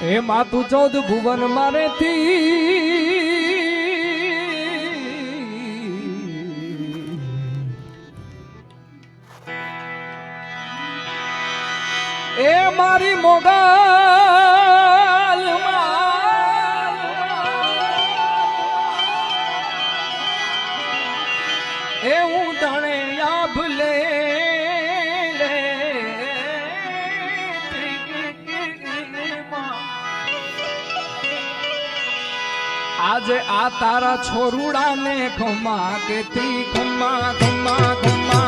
હે માતું ચૌદ ભુવન મારેથી. એ મારી મોગલ એ હું તણે આભલે આજે આ તારા છોરુડા ને ખમા કે તી ખમા ખમા ખમા ખમા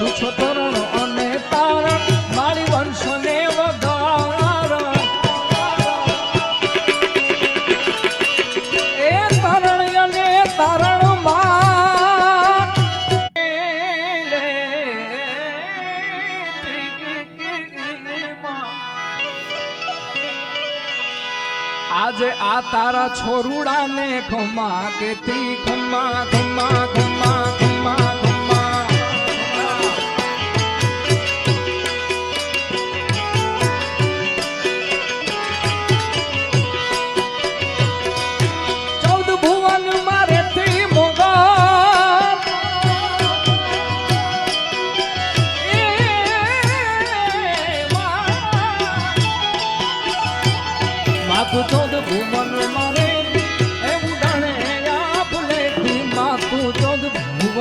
તું છો તરણ અને તારણ મારી વંશને વધાર એ તરણ અને તારણ માં આજે આ તારા છોરુડા ને ખમા કે તી ખમા ખમા ખમા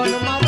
con my.